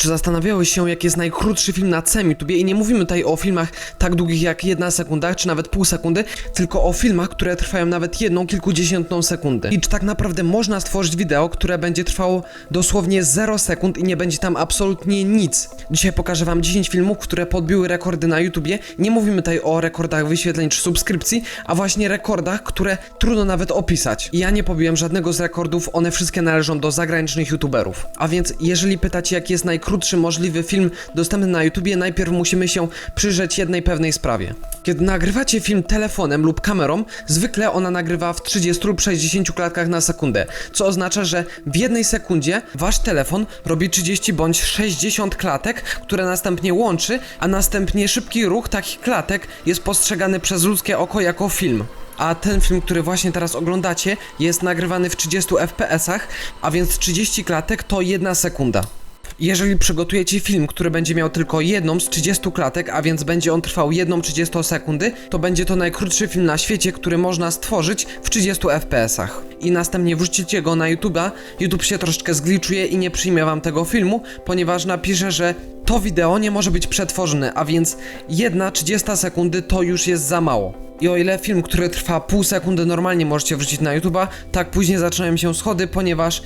Czy zastanawiałeś się, jaki jest najkrótszy film na całym? I nie mówimy tutaj o filmach tak długich jak jedna sekunda, czy nawet pół sekundy, tylko o filmach, które trwają nawet jedną, kilkudziesiętną sekundy. I czy tak naprawdę można stworzyć wideo, które będzie trwało dosłownie 0 sekund i nie będzie tam absolutnie nic? Dzisiaj pokażę wam 10 filmów, które podbiły rekordy na YouTubie. Nie mówimy tutaj o rekordach wyświetleń czy subskrypcji, a właśnie rekordach, które trudno nawet opisać. I ja nie pobiłem żadnego z rekordów, one wszystkie należą do zagranicznych YouTuberów. A więc jeżeli pytacie, jaki jest najkrótszy możliwy film dostępny na YouTubie, najpierw musimy się przyjrzeć jednej pewnej sprawie. Kiedy nagrywacie film telefonem lub kamerą, zwykle ona nagrywa w 30 lub 60 klatkach na sekundę, co oznacza, że w jednej sekundzie wasz telefon robi 30 bądź 60 klatek, które następnie łączy, a następnie szybki ruch takich klatek jest postrzegany przez ludzkie oko jako film. A ten film, który właśnie teraz oglądacie, jest nagrywany w 30 fps-ach, a więc 30 klatek to jedna sekunda. Jeżeli przygotujecie film, który będzie miał tylko jedną z 30 klatek, a więc będzie on trwał jedną 30 sekundy, to będzie to najkrótszy film na świecie, który można stworzyć w 30 fps-ach. I następnie wrzucicie go na YouTube'a, YouTube się troszeczkę zgliczuje i nie przyjmie wam tego filmu, ponieważ napisze, że to wideo nie może być przetworzone, a więc jedna 30 sekundy to już jest za mało. I o ile film, który trwa pół sekundy normalnie możecie wrzucić na YouTube'a, tak później zaczynają się schody, ponieważ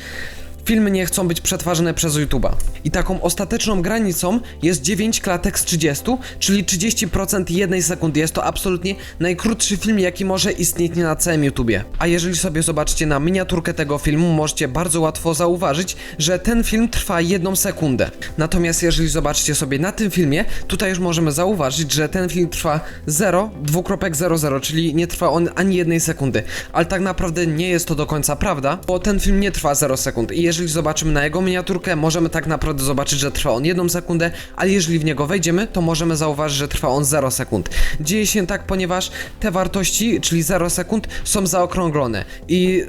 filmy nie chcą być przetwarzane przez YouTube'a. I taką ostateczną granicą jest 9 klatek z 30, czyli 30% jednej sekundy. Jest to absolutnie najkrótszy film, jaki może istnieć na całym YouTubie. A jeżeli sobie zobaczycie na miniaturkę tego filmu, możecie bardzo łatwo zauważyć, że ten film trwa jedną sekundę. Natomiast jeżeli zobaczycie sobie na tym filmie, tutaj już możemy zauważyć, że ten film trwa 0, 2.00, czyli nie trwa on ani jednej sekundy. Ale tak naprawdę nie jest to do końca prawda, bo ten film nie trwa 0 sekund. I jeżeli zobaczymy na jego miniaturkę, możemy tak naprawdę zobaczyć, że trwa on jedną sekundę, ale jeżeli w niego wejdziemy, to możemy zauważyć, że trwa on 0 sekund. Dzieje się tak, ponieważ te wartości, czyli 0 sekund, są zaokrąglone i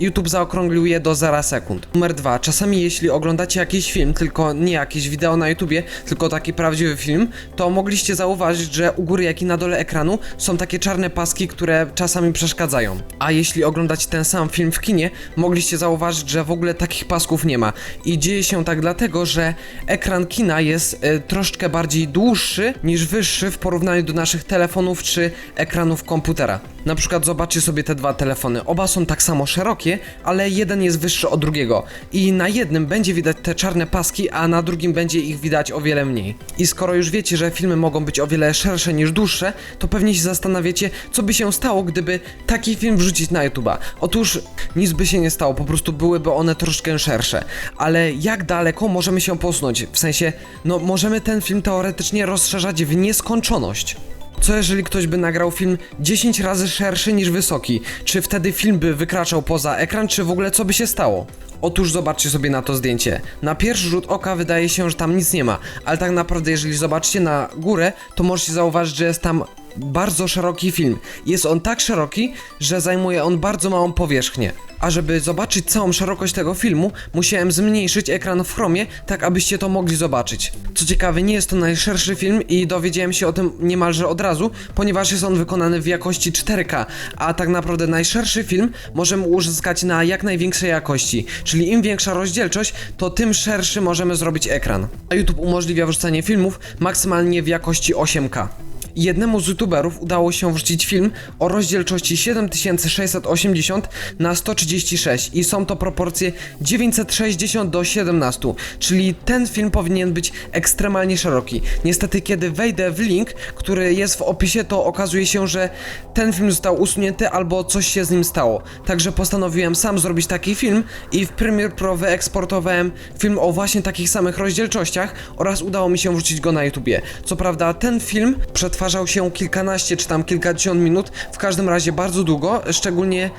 YouTube zaokrąglił je do 0 sekund. Numer dwa. Czasami jeśli oglądacie jakiś film, tylko nie jakieś wideo na YouTubie, tylko taki prawdziwy film, to mogliście zauważyć, że u góry jak i na dole ekranu są takie czarne paski, które czasami przeszkadzają. A jeśli oglądacie ten sam film w kinie, mogliście zauważyć, że w ogóle takich pasków nie ma. I dzieje się tak dlatego, że ekran kina jest e, troszkę bardziej dłuższy niż wyższy w porównaniu do naszych telefonów czy ekranów komputera. Na przykład zobaczcie sobie te dwa telefony. Oba są tak samo szerokie, ale jeden jest wyższy od drugiego. I na jednym będzie widać te czarne paski, a na drugim będzie ich widać o wiele mniej. I skoro już wiecie, że filmy mogą być o wiele szersze niż dłuższe, to pewnie się zastanawiacie, co by się stało, gdyby taki film wrzucić na YouTube'a. Otóż nic by się nie stało, po prostu byłyby one troszkę szersze. Ale jak daleko możemy się posunąć? W sensie, no możemy ten film teoretycznie rozszerzać w nieskończoność. Co jeżeli ktoś by nagrał film 10 razy szerszy niż wysoki? Czy wtedy film by wykraczał poza ekran, czy w ogóle co by się stało? Otóż zobaczcie sobie na to zdjęcie. Na pierwszy rzut oka wydaje się, że tam nic nie ma, ale tak naprawdę jeżeli zobaczycie na górę, to możecie zauważyć, że jest tam bardzo szeroki film. Jest on tak szeroki, że zajmuje on bardzo małą powierzchnię. A żeby zobaczyć całą szerokość tego filmu, musiałem zmniejszyć ekran w chromie, tak abyście to mogli zobaczyć. Co ciekawe, nie jest to najszerszy film i dowiedziałem się o tym niemalże od razu, ponieważ jest on wykonany w jakości 4K, a tak naprawdę najszerszy film możemy uzyskać na jak największej jakości, czyli im większa rozdzielczość, to tym szerszy możemy zrobić ekran. A YouTube umożliwia wrzucanie filmów maksymalnie w jakości 8K. Jednemu z youtuberów udało się wrzucić film o rozdzielczości 7680 na 136 i są to proporcje 960 do 17, czyli ten film powinien być ekstremalnie szeroki. Niestety kiedy wejdę w link, który jest w opisie, to okazuje się, że ten film został usunięty albo coś się z nim stało. Także postanowiłem sam zrobić taki film i w Premiere Pro wyeksportowałem film o właśnie takich samych rozdzielczościach oraz udało mi się wrzucić go na YouTubie. Co prawda ten film przetwarzał się kilkanaście czy tam kilkadziesiąt minut, w każdym razie bardzo długo, szczególnie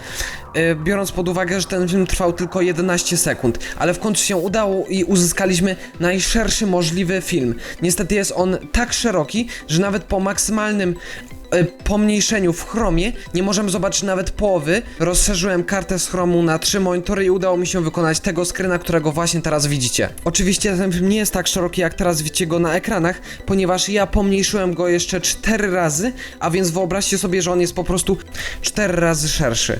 e, biorąc pod uwagę, że ten film trwał tylko 11 sekund, ale w końcu się udało i uzyskaliśmy najszerszy możliwy film. Niestety jest on tak szeroki, że nawet po maksymalnym pomniejszeniu w chromie nie możemy zobaczyć nawet połowy. Rozszerzyłem kartę z chromu na trzy monitory i udało mi się wykonać tego screena, którego właśnie teraz widzicie. Oczywiście ten film nie jest tak szeroki jak teraz widzicie go na ekranach, ponieważ ja pomniejszyłem go jeszcze 4 razy, a więc wyobraźcie sobie, że on jest po prostu 4 razy szerszy.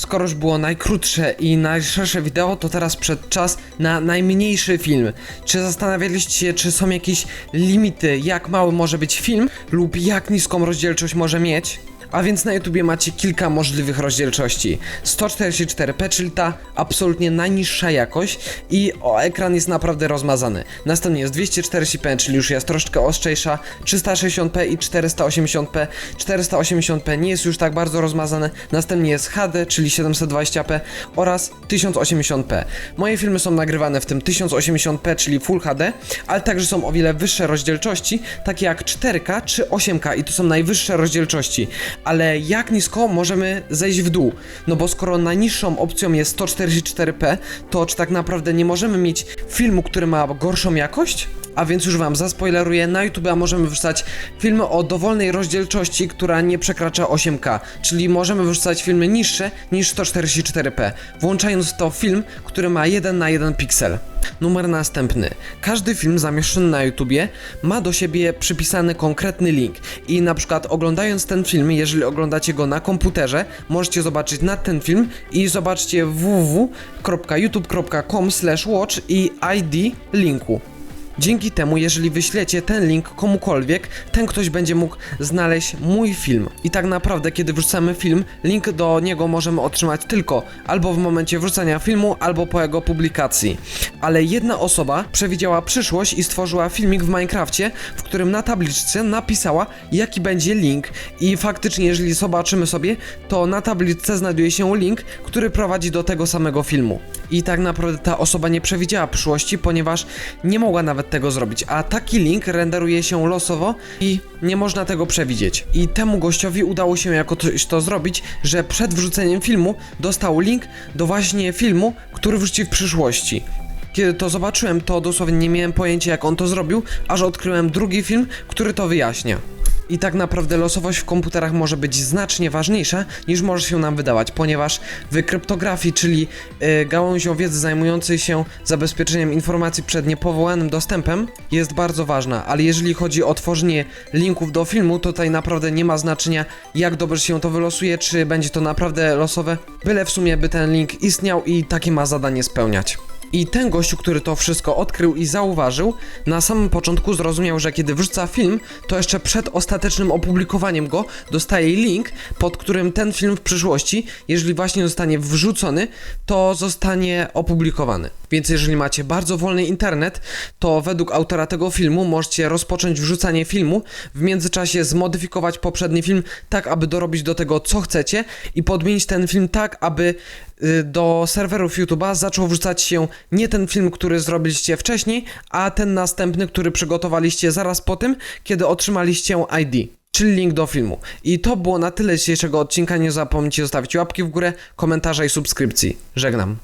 Skoro już było najkrótsze i najszersze wideo, to teraz przed czas na najmniejszy film. Czy zastanawialiście się, czy są jakieś limity, jak mały może być film lub jak niską rozdzielczość może mieć? A więc na YouTubie macie kilka możliwych rozdzielczości. 144p, czyli ta absolutnie najniższa jakość i o, ekran jest naprawdę rozmazany. Następnie jest 240p, czyli już jest troszeczkę ostrzejsza, 360p i 480p. 480p nie jest już tak bardzo rozmazane. Następnie jest HD, czyli 720p oraz 1080p. Moje filmy są nagrywane w tym 1080p, czyli Full HD, ale także są o wiele wyższe rozdzielczości, takie jak 4K czy 8K i to są najwyższe rozdzielczości ale jak nisko możemy zejść w dół? No bo skoro najniższą opcją jest 144p, to czy tak naprawdę nie możemy mieć filmu, który ma gorszą jakość? A więc już wam zaspoileruję, na YouTube możemy wrzucać filmy o dowolnej rozdzielczości, która nie przekracza 8K, czyli możemy wrzucać filmy niższe niż 144p, włączając w to film, który ma 1 na 1 piksel. Numer następny. Każdy film zamieszczony na YouTubie ma do siebie przypisany konkretny link i na przykład oglądając ten film, jeżeli oglądacie go na komputerze, możecie zobaczyć na ten film i zobaczcie www.youtube.com/watch i ID linku. Dzięki temu, jeżeli wyślecie ten link komukolwiek, ten ktoś będzie mógł znaleźć mój film. I tak naprawdę, kiedy wrzucamy film, link do niego możemy otrzymać tylko albo w momencie wrzucania filmu, albo po jego publikacji. Ale jedna osoba przewidziała przyszłość i stworzyła filmik w Minecrafcie, w którym na tabliczce napisała, jaki będzie link. I faktycznie, jeżeli zobaczymy sobie, to na tabliczce znajduje się link, który prowadzi do tego samego filmu. I tak naprawdę ta osoba nie przewidziała przyszłości, ponieważ nie mogła nawet tego zrobić, a taki link renderuje się losowo i nie można tego przewidzieć. I temu gościowi udało się jako coś to zrobić, że przed wrzuceniem filmu dostał link do właśnie filmu, który wrzuci w przyszłości. Kiedy to zobaczyłem, to dosłownie nie miałem pojęcia jak on to zrobił, aż odkryłem drugi film, który to wyjaśnia. I tak naprawdę losowość w komputerach może być znacznie ważniejsza niż może się nam wydawać, ponieważ w kryptografii, czyli y, gałązią wiedzy zajmującej się zabezpieczeniem informacji przed niepowołanym dostępem, jest bardzo ważna, ale jeżeli chodzi o tworzenie linków do filmu, to tutaj naprawdę nie ma znaczenia, jak dobrze się to wylosuje, czy będzie to naprawdę losowe, byle w sumie by ten link istniał i takie ma zadanie spełniać. I ten gościu, który to wszystko odkrył i zauważył, na samym początku zrozumiał, że kiedy wrzuca film, to jeszcze przed ostatecznym opublikowaniem go dostaje link, pod którym ten film w przyszłości, jeżeli właśnie zostanie wrzucony, to zostanie opublikowany. Więc jeżeli macie bardzo wolny internet, to według autora tego filmu możecie rozpocząć wrzucanie filmu, w międzyczasie zmodyfikować poprzedni film tak, aby dorobić do tego co chcecie i podmienić ten film tak, aby do serwerów YouTube'a zaczął wrzucać się nie ten film, który zrobiliście wcześniej, a ten następny, który przygotowaliście zaraz po tym, kiedy otrzymaliście ID. Czyli link do filmu. I to było na tyle dzisiejszego odcinka. Nie zapomnijcie zostawić łapki w górę, komentarza i subskrypcji. Żegnam.